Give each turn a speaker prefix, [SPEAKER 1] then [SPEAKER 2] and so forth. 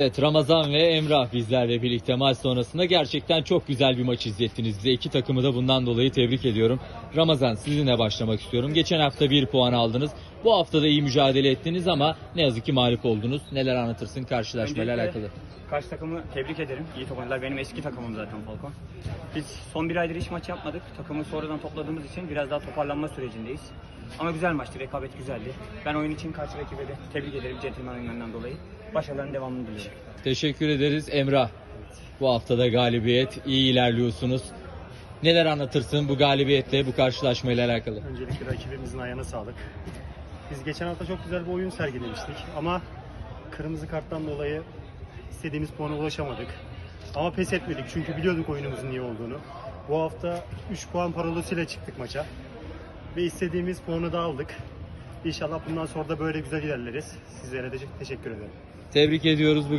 [SPEAKER 1] Evet Ramazan ve Emrah bizlerle birlikte maç sonrasında gerçekten çok güzel bir maç izlettiniz bize. İki takımı da bundan dolayı tebrik ediyorum. Ramazan sizinle başlamak istiyorum. Geçen hafta bir puan aldınız. Bu hafta da iyi mücadele ettiniz ama ne yazık ki mağlup oldunuz. Neler anlatırsın karşılaşmayla
[SPEAKER 2] Öncelikle
[SPEAKER 1] alakalı?
[SPEAKER 2] Karşı takımı tebrik ederim. İyi top oynadılar. Benim eski takımım zaten Falcon. Biz son bir aydır hiç maç yapmadık. Takımı sonradan topladığımız için biraz daha toparlanma sürecindeyiz. Ama güzel maçtı. Rekabet güzeldi. Ben oyun için karşı rakibe de tebrik ederim centilmen oyunlarından dolayı. Başarıların devamını diliyorum.
[SPEAKER 1] Teşekkür ederiz Emrah. Bu haftada galibiyet, iyi ilerliyorsunuz. Neler anlatırsın bu galibiyetle, bu karşılaşmayla alakalı?
[SPEAKER 3] Öncelikle rakibimizin ayağına sağlık. Biz geçen hafta çok güzel bir oyun sergilemiştik ama kırmızı karttan dolayı istediğimiz puana ulaşamadık. Ama pes etmedik çünkü biliyorduk oyunumuzun iyi olduğunu. Bu hafta 3 puan parolasıyla çıktık maça. Ve istediğimiz puanı da aldık. İnşallah bundan sonra da böyle güzel ilerleriz. Sizlere de teşekkür ederim.
[SPEAKER 1] Tebrik ediyoruz bu